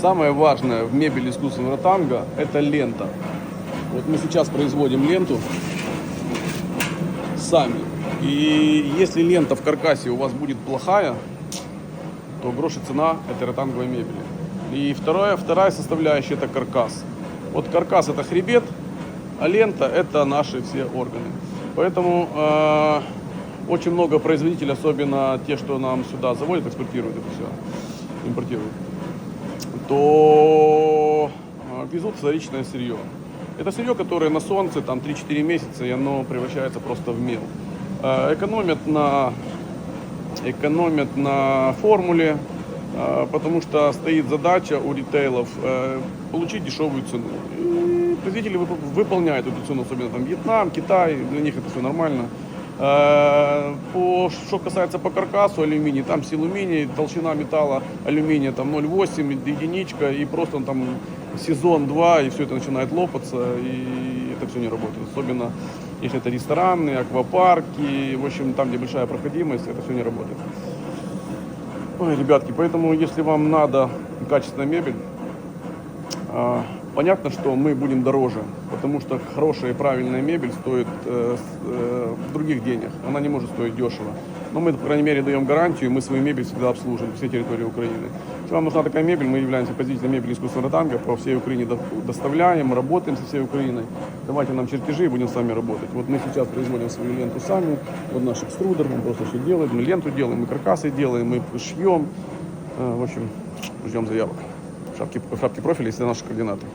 Самое важное в мебели искусственного танго – это лента. Вот мы сейчас производим ленту сами. И если лента в каркасе у вас будет плохая, то грош и цена этой ротанговой мебели. И второе, вторая составляющая – это каркас. Вот каркас – это хребет, а лента – это наши все органы. Поэтому э, очень много производителей, особенно те, что нам сюда заводят, экспортируют это все, импортируют, то э, везут вторичное сырье. Это сырье, которое на солнце там 3-4 месяца, и оно превращается просто в мел. Э, экономят на экономят на формуле, э, потому что стоит задача у ритейлов э, получить дешевую цену. И производители вып- выполняют эту цену, особенно там Вьетнам, Китай, для них это все нормально. Э, По, что касается по каркасу алюминий, там силуминий, толщина металла алюминия там 0,8, единичка, и просто там сезон, два, и все это начинает лопаться, и это все не работает. Особенно если это рестораны, аквапарки, в общем, там, где большая проходимость, это все не работает. Ой, ребятки, поэтому если вам надо качественная мебель, а, понятно, что мы будем дороже, потому что хорошая и правильная мебель стоит э, э, других денег. Она не может стоить дешево. Но мы, по крайней мере, даем гарантию, мы свою мебель всегда обслуживаем всей территории Украины. Если вам нужна такая мебель, мы являемся производителем мебели искусственного танга, по всей Украине до- доставляем, работаем со всей Украиной. Давайте нам чертежи и будем с вами работать. Вот мы сейчас производим свою ленту сами, вот наш экструдер, он просто все делает, мы ленту делаем, мы каркасы делаем, мы шьем. Э, В общем, ждем заявок. Шапки, шапки профиля, если наши координаты.